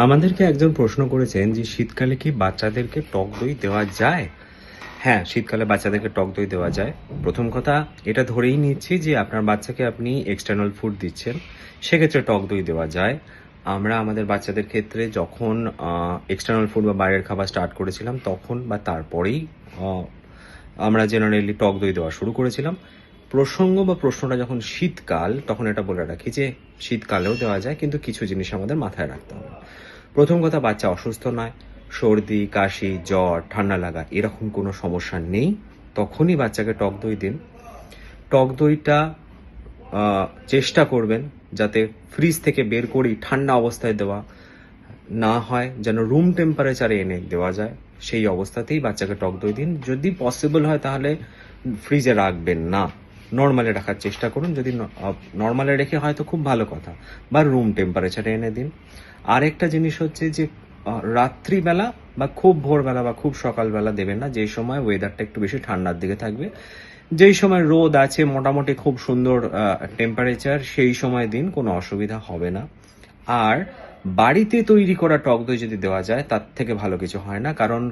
আমাদেরকে একজন প্রশ্ন করেছেন যে শীতকালে কি বাচ্চাদেরকে টক দই দেওয়া যায়? হ্যাঁ শীতকালে বাচ্চাদেরকে টক দই দেওয়া যায়। প্রথম কথা, এটা ধরেই নিচ্ছি যে আপনার বাচ্চাকে আপনি এক্সটার্নাল ফুড দিচ্ছেন, সেক্ষেত্রে টক দই দেওয়া যায়। আমরা আমাদের বাচ্চাদের ক্ষেত্রে যখন এক্সটার্নাল ফুড বা বাইরের খাবার স্টার্ট করেছিলাম, তখন বা তারপরেই আমরা জেনারেলি টক দই দেওয়া শুরু করেছিলাম। প্রসঙ্গ বা প্রশ্নটা যখন শীতকাল, তখন এটা বলে রাখি যে শীতকালেও দেওয়া যায়, কিন্তু কিছু জিনিস আমাদের মাথায় রাখতে হবে। প্রথম কথা, বাচ্চা অসুস্থ নয়, সর্দি, কাশি, জ্বর, ঠান্ডা লাগা, এরকম কোনো সমস্যা নেই, তখনই বাচ্চাকে টক দই দিন। টক দইটা চেষ্টা করবেন যাতে ফ্রিজ থেকে বের করেই ঠান্ডা অবস্থায় দেওয়া না হয়, যেন রুম টেম্পারেচারে এনে দেওয়া যায়। সেই অবস্থাতেই বাচ্চাকে টক দই দিন। যদি পসিবল হয় তাহলে ফ্রিজে রাখবেন না। নর্মালে রাখার চেষ্টা করুন। যদি নর্মালে রেখে হয়তো খুব ভালো কথা। বা রুম টেম্পারেচারে এনে দিন। আরেকটা জিনিস হচ্ছে যে রাত্রিবেলা বা খুব ভোরবেলা বা খুব সকালবেলা দেবেন না। যেই সময় ওয়েদারটা একটু বেশি ঠান্ডার দিকে থাকবে। যেই সময় রোদ আছে, মোটামুটি খুব সুন্দর টেম্পারেচার সেই সময় দিন, কোনো অসুবিধা হবে না। আর বাড়িতে তৈরি করা টক দই যদি দেওয়া যায়, তার থেকে ভালো কিছু হয় না। কারণ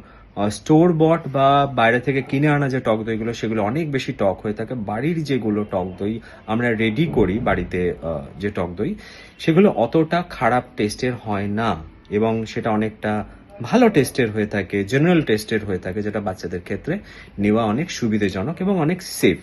স্টোর বট বা বাইরে থেকে কিনে আনা যে টক দইগুলো, সেগুলো অনেক বেশি টক হয়ে থাকে। বাড়ির যেগুলো টক দই আমরা রেডি করি বাড়িতে যে টক দই, সেগুলো অতটা খারাপ টেস্টের হয় না এবং সেটা অনেকটা ভালো টেস্টের হয়ে থাকে জেনারেল টেস্টের হয়ে থাকে, যেটা বাচ্চাদের ক্ষেত্রে নেওয়া অনেক সুবিধাজনক এবং অনেক সেফ